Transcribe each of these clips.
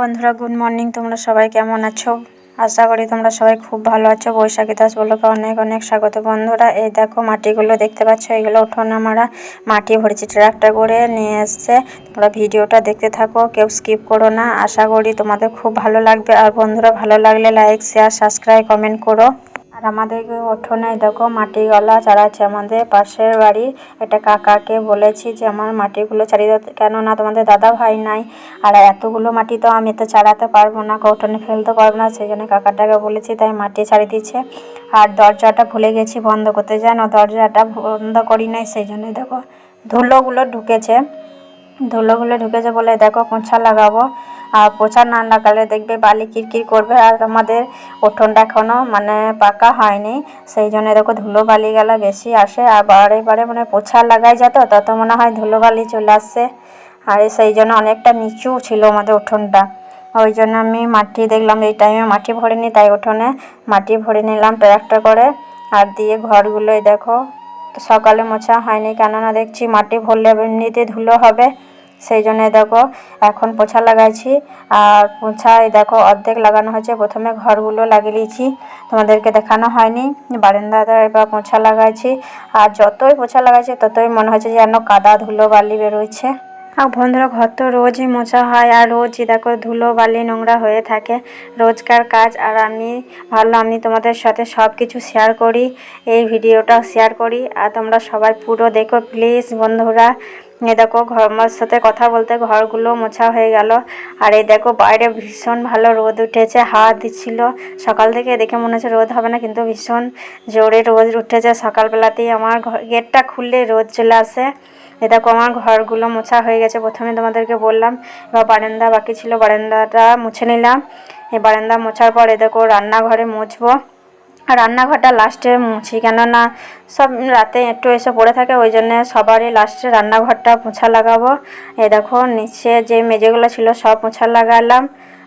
বন্ধুরা, good morning. তোমরা সবাই কেমন আছো? আশা করি তোমরা সবাই খুব ভালো আছো। বৈশাখী দাস বলোকে অনেক অনেক স্বাগত বন্ধুরা। এই দেখো মাটিগুলো দেখতে পাচ্ছ, এগুলো উঠোন আমরা মাটি ভরেছি ট্রাকটা করে নিয়ে এসছে। তোমরা ভিডিওটা দেখতে থাকো, কেউ স্কিপ করো না। আশা করি তোমাদের খুব ভালো লাগবে। আর বন্ধুরা, ভালো লাগলে লাইক শেয়ার সাবস্ক্রাইব কমেন্ট করো। আর আমাদের উঠোনে দেখো মাটি গলা চারাচ্ছে আমাদের পাশের বাড়ি। একটা কাকাকে বলেছি যে, আমার মাটিগুলো চারিয়ে দিতে কেননা তোমাদের দাদা ভাই নাই। আর এতগুলো মাটি তো আমি তো চারাতে পারব না উঠোনে ফেলতে পারব না। সেই জন্য কাকাটাকে বলেছি, তাই মাটি ছাড়িয়ে দিচ্ছে। আর দরজাটা ভুলে গেছি বন্ধ করতে। না দরজাটা বন্ধ করি নাই। সেই জন্য দেখো ধুলোগুলো ঢুকেছে। ধুলোগুলো ঢুকেছে বলে দেখো পোঁছা লাগাবো। আর পোছা না লাগালে দেখবে বালি কিরকির করবে। আর আমাদের উঠোনটা এখনও মানে পাকা হয়নি। সেই জন্য দেখো ধুলো বালি গেলা বেশি আসে। আর বারে বারে মানে পোছা লাগাই যেত, তত মনে হয় ধুলো বালি চলে আসছে। আর সেই জন্য অনেকটা নিচু ছিল আমাদের উঠোনটা। ওই জন্য আমি মাটি দেখলাম, এই টাইমে মাটি ভরিনি, তাই উঠোনে মাটি ভরে নিলাম ট্র্যাক্টর করে। আর দিয়ে ঘরগুলোই দেখো সকালে মোছা হয়নি কেননা দেখছি মাটি ভরলে এমনিতে ধুলো হবে, সেই জন্য দেখো এখন পোছা লাগাইছি। আর পোছায় দেখো অর্ধেক লাগানো হয়েছে, প্রথমে ঘরগুলো লাগিয়ে নিয়েছি তোমাদেরকে দেখানো হয়নি। বারান্দাতে এবার পোছা লাগাইছি, আর যতই পোছা লাগাইছি ততই মনে হচ্ছে যেন কাদা ধুলো বালি বেরোচ্ছে আর বন্ধুরা, ঘর তো রোজই মোছা হয় আর রোজই দেখো ধুলো, বালি, নোংরা হয়ে থাকে রোজকার কাজ। আর আমি ভালো আমি তোমাদের সাথে সব কিছু শেয়ার করি, এই ভিডিওটা শেয়ার করি। আর তোমরা সবাই পুরো দেখো প্লিজ বন্ধুরা। এ দেখো ঘর আমার সাথে কথা বলতে ঘরগুলো মোছা হয়ে গেল। আর এই দেখো বাইরে ভীষণ ভালো রোদ উঠেছে, হাওয়া দিচ্ছিল। সকাল থেকে দেখে মনে হচ্ছে রোদ হবে না, কিন্তু ভীষণ জোরে রোদ উঠেছে। সকালবেলাতেই আমার ঘর গেটটা খুললে রোদ চলে আসে। এ দেখো আমার ঘরগুলো মোছা হয়ে গেছে। প্রথমে তোমাদেরকে বললাম, এবার বারান্দা বাকি ছিল, বারান্দাটা মুছে নিলাম। এই বারান্দা মোছার পর এ দেখো রান্নাঘরে মুছবো। রান্নাঘরটা লাস্টে মুছি। কেননা সব রাতে একটু এসে পড়ে থাকে, ওই জন্য সবারই লাস্টে রান্নাঘরটা মোছা লাগাবো। এই দেখো, নিচে যে মেঝেগুলো ছিল সব মোছা লাগালাম।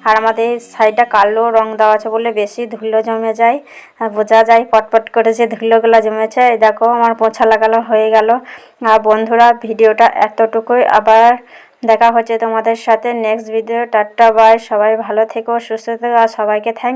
আর আমাদের সাইডটা কালো রং দেওয়া আছে বলে বেশি ধুলো জমে যায়। আর বোঝা যায় পটপট করে যে ধুলোগুলো জমেছে। এই দেখো, আমার পোছা লাগানো হয়ে গেল। আর বন্ধুরা, ভিডিওটা এতটুকুই। আবার দেখা হচ্ছে তোমাদের সাথে নেক্সট ভিডিও টাটা বাই সবাই ভালো থেকো, সুস্থ থেকো। আর সবাইকে থ্যাংক